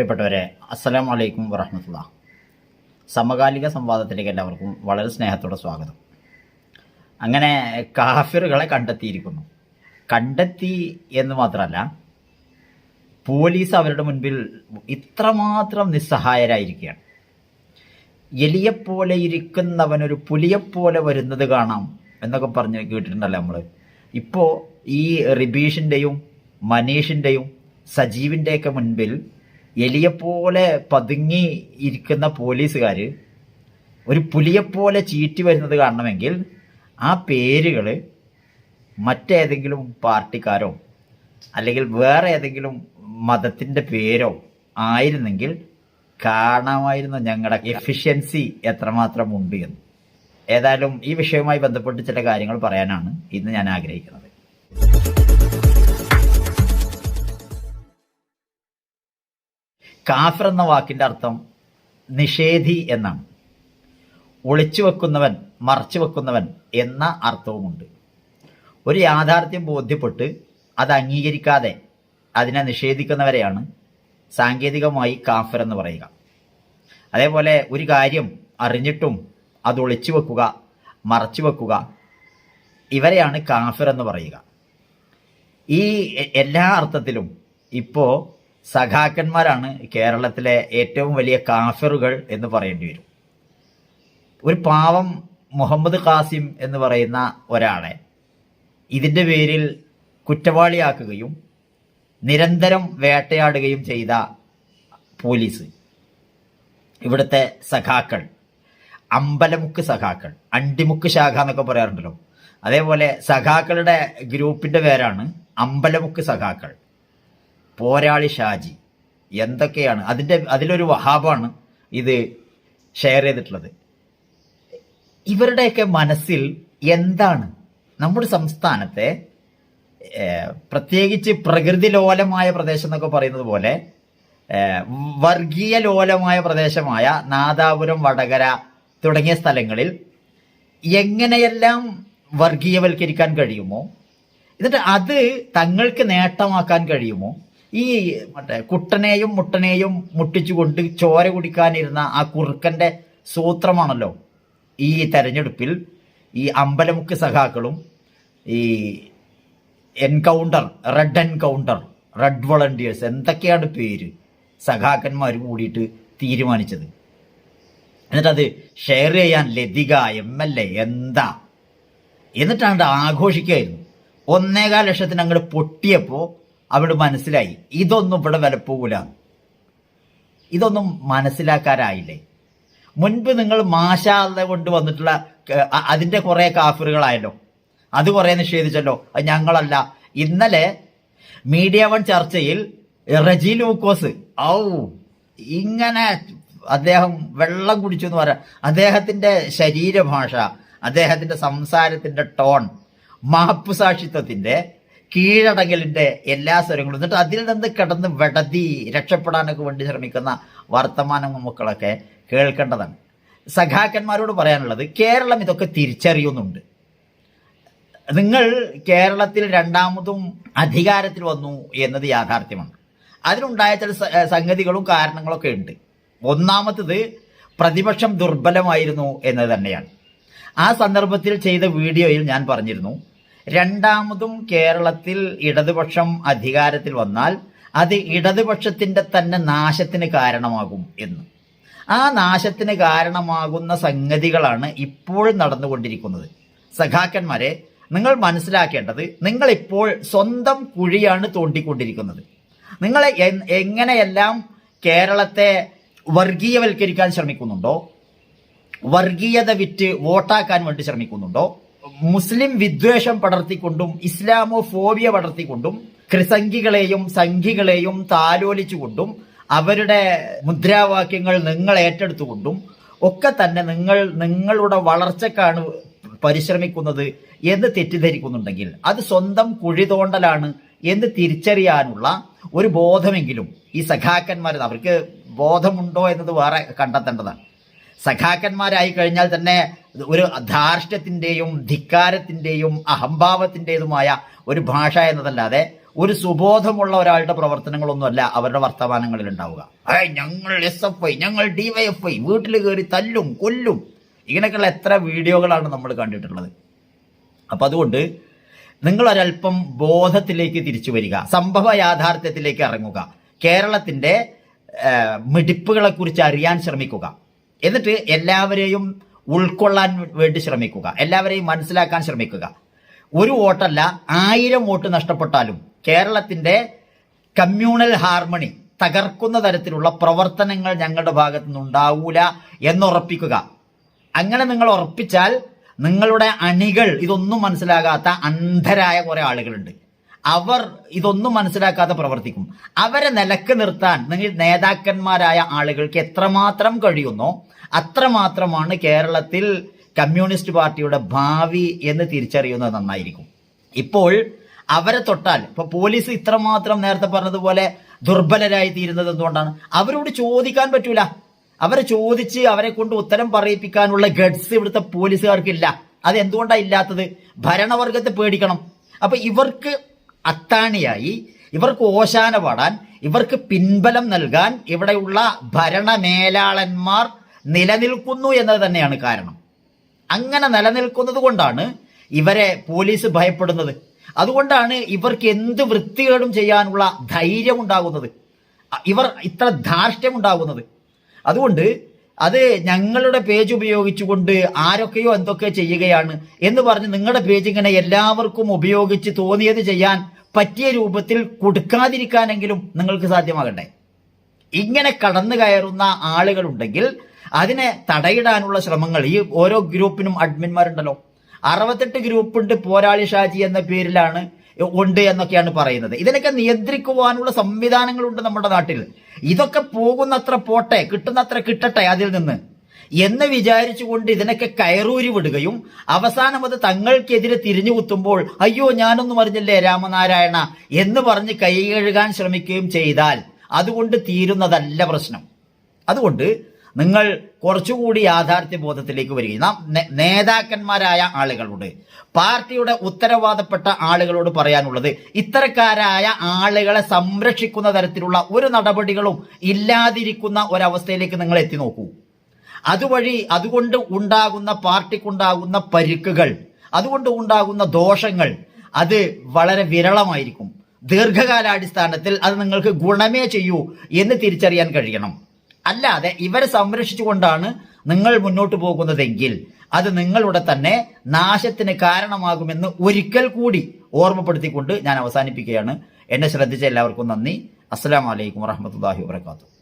പ്രിയപ്പെട്ടവരെ അസ്സലാം വലൈക്കും വറഹമത്തുള്ള സമകാലിക സംവാദത്തിലേക്ക് എല്ലാവർക്കും വളരെ സ്നേഹത്തോടെ സ്വാഗതം. അങ്ങനെ കാഫിറുകളെ കണ്ടെത്തിയിരിക്കുന്നു. കണ്ടെത്തി എന്ന് മാത്രമല്ല പോലീസ് അവരുടെ മുൻപിൽ ഇത്രമാത്രം നിസ്സഹായരായിരിക്കുകയാണ്. എലിയെപ്പോലെ ഇരിക്കുന്നവനൊരു പുലിയെപ്പോലെ വരുന്നത് കാണാം എന്നൊക്കെ പറഞ്ഞ് കേട്ടിട്ടുണ്ടല്ലോ നമ്മൾ ഇപ്പോൾ ഈ റിബീഷിന്റെയും മനീഷിന്റെയും സജീവിന്റെയൊക്കെ മുൻപിൽ എലിയെപ്പോലെ പതുങ്ങി ഇരിക്കുന്ന പോലീസുകാർ ഒരു പുലിയെപ്പോലെ ചീറ്റി വരുന്നത് കാണണമെങ്കിൽ ആ പേരുകൾ മറ്റേതെങ്കിലും പാർട്ടിക്കാരോ അല്ലെങ്കിൽ വേറെ ഏതെങ്കിലും മതത്തിന്റെ പേരോ ആയിരുന്നെങ്കിൽ കാണാമായിരുന്നു ഞങ്ങളുടെ എഫിഷ്യൻസി എത്രമാത്രം ഉണ്ട് എന്ന്. ഏതായാലും ഈ വിഷയവുമായി ബന്ധപ്പെട്ട് ചില കാര്യങ്ങൾ പറയാനാണ് ഇന്ന് ഞാൻ ആഗ്രഹിക്കുന്നത്. കാഫർ എന്ന വാക്കിന്റെ അർത്ഥം നിഷേധി എന്നാണ്. ഒളിച്ചു വെക്കുന്നവൻ മറച്ചു വെക്കുന്നവൻ എന്ന അർത്ഥവുമുണ്ട്. ഒരു യാഥാർത്ഥ്യം ബോധ്യപ്പെട്ട് അത് അംഗീകരിക്കാതെ അതിനെ നിഷേധിക്കുന്നവരെയാണ് സാങ്കേതികമായി കാഫർ എന്ന് പറയുക. അതേപോലെ ഒരു കാര്യം അറിഞ്ഞിട്ടും അത് ഒളിച്ചു വെക്കുക മറച്ചു വെക്കുക ഇവരെയാണ് കാഫിർ എന്ന് പറയുക. ഈ എല്ലാ അർത്ഥത്തിലും ഇപ്പോൾ സഖാക്കന്മാരാണ് കേരളത്തിലെ ഏറ്റവും വലിയ കാഫിറുകൾ എന്ന് പറയേണ്ടി വരും. ഒരു പാവം മുഹമ്മദ് ഖാസിം എന്ന് പറയുന്ന ഒരാളെ ഇതിന്റെ പേരിൽ കുറ്റവാളിയാക്കുകയും നിരന്തരം വേട്ടയാടുകയും ചെയ്ത പോലീസ് ഇവിടുത്തെ സഖാക്കൾ അമ്പലമുക്ക് സഖാക്കൾ അണ്ടിമുക്ക് ശാഖ എന്നൊക്കെ പറയാറുണ്ടല്ലോ. അതേപോലെ സഖാക്കളുടെ ഗ്രൂപ്പിന്റെ പേരാണ് അമ്പലമുക്ക് സഖാക്കൾ. പോരാളി ഷാജി. എന്തൊക്കെയാണ്? അതിന്റെ അതിലൊരു വഹാബാണ് ഇത് ഷെയർ ചെയ്തിട്ടുള്ളത്. ഇവരുടെയൊക്കെ മനസ്സിൽ എന്താണ്? നമ്മുടെ സംസ്ഥാനത്തെ പ്രത്യേകിച്ച് പ്രകൃതി ലോലമായ പ്രദേശം എന്നൊക്കെ പറയുന്നത് പോലെ വർഗീയ ലോലമായ പ്രദേശമായ നാദാപുരം വടകര തുടങ്ങിയ സ്ഥലങ്ങളിൽ എങ്ങനെയെല്ലാം വർഗീയവൽക്കരിക്കാൻ കഴിയുമോ? എന്നിട്ട് അത് തങ്ങൾക്ക് നേട്ടമാക്കാൻ കഴിയുമോ? ഈ മറ്റേ കുട്ടനെയും മുട്ടനെയും മുട്ടിച്ചുകൊണ്ട് ചോര കുടിക്കാനിരുന്ന ആ കുറുക്കന്റെ സൂത്രമാണല്ലോ ഈ തെരഞ്ഞെടുപ്പിൽ ഈ അമ്പലമുക്ക് സഖാക്കളും ഈ encounter red encounter red volunteers എന്തൊക്കെയാണ് പേര് സഖാക്കന്മാർ കൂടിയിട്ട് തീരുമാനിച്ചത്? എന്നിട്ട് അത് ഷെയർ ചെയ്യാൻ ലതിക എം എൽ എ എന്താ? എന്നിട്ടാണ് ആഘോഷിക്കായിരുന്നു ഒന്നേകാൽ ലക്ഷത്തിന് അങ്ങോട്ട് പൊട്ടിയപ്പോൾ അവിടെ മനസ്സിലായി ഇതൊന്നും ഇവിടെ വിലപ്പോകൂല ഇതൊന്നും മനസ്സിലാക്കാനായില്ലേ? മുൻപ് നിങ്ങൾ മാഷാതെ കൊണ്ട് വന്നിട്ടുള്ള കുറേ കാഫിറുകളായല്ലോ. അത് കുറെ നിഷേധിച്ചല്ലോ. അത് ഞങ്ങളല്ല. ഇന്നലെ മീഡിയ വൺ ചർച്ചയിൽ റജി ലൂക്കോസ് ഔ ഇങ്ങനെ അദ്ദേഹം വെള്ളം കുടിച്ചു എന്ന് പറയാം അദ്ദേഹത്തിന്റെ ശരീരഭാഷ അദ്ദേഹത്തിന്റെ സംസാരത്തിന്റെ ടോൺ മാപ്പ് സാക്ഷിത്വത്തിന്റെ കീഴടങ്ങലിന്റെ എല്ലാ സ്വരങ്ങളും. എന്നിട്ട് അതിൽ നിന്ന് കിടന്ന് വെടതി രക്ഷപ്പെടാനൊക്കെ വേണ്ടി ശ്രമിക്കുന്ന വർത്തമാന മക്കളൊക്കെ കേൾക്കേണ്ടതാണ്. സഖാക്കന്മാരോട് പറയാനുള്ളത് കേരളം ഇതൊക്കെ തിരിച്ചറിയുന്നുണ്ട്. നിങ്ങൾ കേരളത്തിൽ രണ്ടാമതും അധികാരത്തിൽ വന്നു എന്നത് യാഥാർത്ഥ്യമാണ്. അതിനുണ്ടായ ചില സംഗതികളും കാരണങ്ങളൊക്കെ ഉണ്ട്. ഒന്നാമത്തത് പ്രതിപക്ഷം ദുർബലമായിരുന്നു എന്നത് തന്നെയാണ്. ആ സന്ദർഭത്തിൽ ചെയ്ത വീഡിയോയിൽ ഞാൻ പറഞ്ഞിരുന്നു രണ്ടാമതും കേരളത്തിൽ ഇടതുപക്ഷം അധികാരത്തിൽ വന്നാൽ അത് ഇടതുപക്ഷത്തിന്റെ തന്നെ നാശത്തിന് കാരണമാകും എന്ന്. ആ നാശത്തിന് കാരണമാകുന്ന സംഗതികളാണ് ഇപ്പോൾ നടന്നുകൊണ്ടിരിക്കുന്നത്. സഖാക്കന്മാരെ നിങ്ങൾ മനസ്സിലാക്കേണ്ടത് നിങ്ങളിപ്പോൾ സ്വന്തം കുഴിയാണ് തോണ്ടിക്കൊണ്ടിരിക്കുന്നത്. നിങ്ങൾ എങ്ങനെയെല്ലാം കേരളത്തെ വർഗീയവൽക്കരിക്കാൻ ശ്രമിക്കുന്നുണ്ടോ? വർഗീയത വിറ്റ് വോട്ടാക്കാൻ വേണ്ടി ശ്രമിക്കുന്നുണ്ടോ? മുസ്ലിം വിദ്വേഷം പടർത്തിക്കൊണ്ടും ഇസ്ലാമോ ഫോബിയ പടർത്തിക്കൊണ്ടും ക്രിസംഖികളെയും സംഘികളെയും താലോലിച്ചുകൊണ്ടും അവരുടെ മുദ്രാവാക്യങ്ങൾ നിങ്ങൾ ഏറ്റെടുത്തുകൊണ്ടും ഒക്കെ തന്നെ നിങ്ങൾ നിങ്ങളുടെ വളർച്ചക്കാണ് പരിശ്രമിക്കുന്നത് എന്ന് തെറ്റിദ്ധരിക്കുന്നുണ്ടെങ്കിൽ അത് സ്വന്തം കുഴിതോണ്ടലാണ് എന്ന് തിരിച്ചറിയാനുള്ള ഒരു ബോധമെങ്കിലും ഈ സഖാക്കന്മാർ അവർക്ക് ബോധമുണ്ടോ എന്നത് വേറെ കണ്ടെത്തേണ്ടതാണ്. സഖാക്കന്മാരായി കഴിഞ്ഞാൽ തന്നെ ഒരു ധാർഷ്ട്യത്തിന്റെയും ധിക്കാരത്തിന്റെയും അഹംഭാവത്തിന്റെതുമായ ഒരു ഭാഷ എന്നതല്ലാതെ ഒരു സുബോധമുള്ള ഒരാളുടെ പ്രവർത്തനങ്ങളൊന്നുമല്ല അവരുടെ വർത്തമാനങ്ങളിൽ ഉണ്ടാവുക. ഏയ് ഞങ്ങൾ എസ് എഫ് ഐ ഞങ്ങൾ ഡിവൈഎഫ് ഐ വീട്ടിൽ കയറി തല്ലും കൊല്ലും. ഇങ്ങനെയൊക്കെയുള്ള എത്ര വീഡിയോകളാണ് നമ്മൾ കണ്ടിട്ടുള്ളത്. അപ്പം അതുകൊണ്ട് നിങ്ങൾ ഒരല്പം ബോധത്തിലേക്ക് തിരിച്ചു വരിക സംഭവ യാഥാർത്ഥ്യത്തിലേക്ക് ഇറങ്ങുക കേരളത്തിന്റെ മിടിപ്പുകളെക്കുറിച്ച് അറിയാൻ ശ്രമിക്കുക. എന്നിട്ട് എല്ലാവരെയും ഉൾക്കൊള്ളാൻ വേണ്ടി ശ്രമിക്കുക. എല്ലാവരെയും മനസ്സിലാക്കാൻ ശ്രമിക്കുക. ഒരു വോട്ടല്ല ആയിരം വോട്ട് നഷ്ടപ്പെട്ടാലും കേരളത്തിന്റെ കമ്മ്യൂണൽ ഹാർമണി തകർക്കുന്ന തരത്തിലുള്ള പ്രവർത്തനങ്ങൾ ഞങ്ങളുടെ ഭാഗത്തു നിന്നുണ്ടാവൂല എന്നുറപ്പിക്കുക. അങ്ങനെ നിങ്ങൾ ഉറപ്പിച്ചാൽ നിങ്ങളുടെ അണികൾ ഇതൊന്നും മനസ്സിലാകാത്ത അന്ധരായ കുറേ ആളുകളുണ്ട്. അവർ ഇതൊന്നും മനസ്സിലാക്കാതെ പ്രവർത്തിക്കും. അവരെ നിലയ്ക്ക് നിർത്താൻ നിങ്ങൾ നേതാക്കന്മാരായ ആളുകൾക്ക് എത്രമാത്രം കഴിയുന്നോ അത്രമാത്രമാണ് കേരളത്തിൽ കമ്മ്യൂണിസ്റ്റ് പാർട്ടിയുടെ ഭാവി എന്ന് തിരിച്ചറിയുന്നത് നന്നായിരിക്കും. ഇപ്പോൾ അവരെ തൊട്ടാൽ ഇപ്പൊ പോലീസ് ഇത്രമാത്രം നേരത്തെ പറഞ്ഞതുപോലെ ദുർബലരായി തീരുന്നത് എന്തുകൊണ്ടാണ്? അവരോട് ചോദിക്കാൻ പറ്റൂല. അവരെ ചോദിച്ച് അവരെ കൊണ്ട് ഉത്തരം പറയിപ്പിക്കാനുള്ള ഗഡ്സ് ഇവിടുത്തെ പോലീസുകാർക്കില്ല. അത് എന്തുകൊണ്ടാണ് ഇല്ലാത്തത്? ഭരണവർഗത്തെ പേടിക്കണം. അപ്പൊ ഇവർക്ക് അത്താണിയായി. ഇവർക്ക് ഓശാന പാടാൻ ഇവർക്ക് പിൻബലം നൽകാൻ ഇവിടെയുള്ള ഭരണമേലാളന്മാർ നിലനിൽക്കുന്നു എന്നത് തന്നെയാണ് കാരണം. അങ്ങനെ നിലനിൽക്കുന്നത് കൊണ്ടാണ് ഇവരെ പോലീസ് ഭയപ്പെടുന്നത്. അതുകൊണ്ടാണ് ഇവർക്ക് എന്ത് വൃത്തികേടും ചെയ്യാനുള്ള ധൈര്യം ഉണ്ടാകുന്നത് ഇവർ ഇത്ര ധാർഷ്ട്യം ഉണ്ടാകുന്നത് അതുകൊണ്ട് അത് ഞങ്ങളുടെ പേജ് ഉപയോഗിച്ചുകൊണ്ട് ആരൊക്കെയോ എന്തൊക്കെ ചെയ്യുകയാണ് എന്ന് പറഞ്ഞ് നിങ്ങളുടെ പേജ് ഇങ്ങനെ എല്ലാവർക്കും ഉപയോഗിച്ച് തോന്നിയത് ചെയ്യാൻ പറ്റിയ രൂപത്തിൽ കൊടുക്കാതിരിക്കാനെങ്കിലും നിങ്ങൾക്ക് സാധ്യമാകണ്ടേ ഇങ്ങനെ കടന്നു കയറുന്ന ആളുകളുണ്ടെങ്കിൽ അതിനെ തടയിടാനുള്ള ശ്രമങ്ങൾ ഈ ഓരോ ഗ്രൂപ്പിനും അഡ്മിന്മാരുണ്ടല്ലോ അറുപത്തെട്ട് ഗ്രൂപ്പ് ഉണ്ട് പോരാളി ഷാജി എന്ന പേരിലാണ് ഉണ്ട് എന്നൊക്കെയാണ് പറയുന്നത്. ഇതിനൊക്കെ നിയന്ത്രിക്കുവാനുള്ള സംവിധാനങ്ങളുണ്ട് നമ്മുടെ നാട്ടിൽ. ഇതൊക്കെ പോകുന്നത്ര പോട്ടെ കിട്ടുന്നത്ര കിട്ടട്ടെ അതിൽ നിന്ന്. എന്ന് വിചാരിച്ചുകൊണ്ട് ഇതിനൊക്കെ കയറൂരി വിടുകയും അവസാനം അത് തങ്ങൾക്കെതിരെ തിരിഞ്ഞു കുത്തുമ്പോൾ അയ്യോ ഞാനൊന്നും അറിഞ്ഞില്ലേ രാമനാരായണ? എന്ന് പറഞ്ഞ് കൈ കഴുകാൻ ശ്രമിക്കുകയും ചെയ്താൽ അതുകൊണ്ട് തീരുന്നതല്ല പ്രശ്നം. അതുകൊണ്ട് നിങ്ങൾ കുറച്ചുകൂടി യാഥാർത്ഥ്യ ബോധത്തിലേക്ക് വരികയും നാം നേതാക്കന്മാരായ ആളുകളോട് പാർട്ടിയുടെ ഉത്തരവാദപ്പെട്ട ആളുകളോട് പറയാനുള്ളത് ഇത്തരക്കാരായ ആളുകളെ സംരക്ഷിക്കുന്ന തരത്തിലുള്ള ഒരു നടപടികളും ഇല്ലാതിരിക്കുന്ന ഒരവസ്ഥയിലേക്ക് നിങ്ങൾ എത്തി നോക്കൂ. അതുവഴി അതുകൊണ്ട് ഉണ്ടാകുന്ന പാർട്ടിക്കുണ്ടാകുന്ന പരിക്കുകൾ അതുകൊണ്ട് ഉണ്ടാകുന്ന ദോഷങ്ങൾ അത് വളരെ വിരളമായിരിക്കും. ദീർഘകാലാടിസ്ഥാനത്തിൽ അത് നിങ്ങൾക്ക് ഗുണമേ ചെയ്യൂ എന്ന് തിരിച്ചറിയാൻ കഴിയണം. അല്ലാതെ ഇവരെ സംരക്ഷിച്ചുകൊണ്ടാണ് നിങ്ങൾ മുന്നോട്ട് പോകുന്നതെങ്കിൽ അത് നിങ്ങളുടെ തന്നെ നാശത്തിന് കാരണമാകുമെന്ന് ഒരിക്കൽ കൂടി ഓർമ്മപ്പെടുത്തിക്കൊണ്ട് ഞാൻ അവസാനിപ്പിക്കുകയാണ്. എന്നെ ശ്രദ്ധിച്ച എല്ലാവർക്കും നന്ദി. അസ്സാം വലൈക്കും വാഹമത്തല്ലാഹി വാത്തു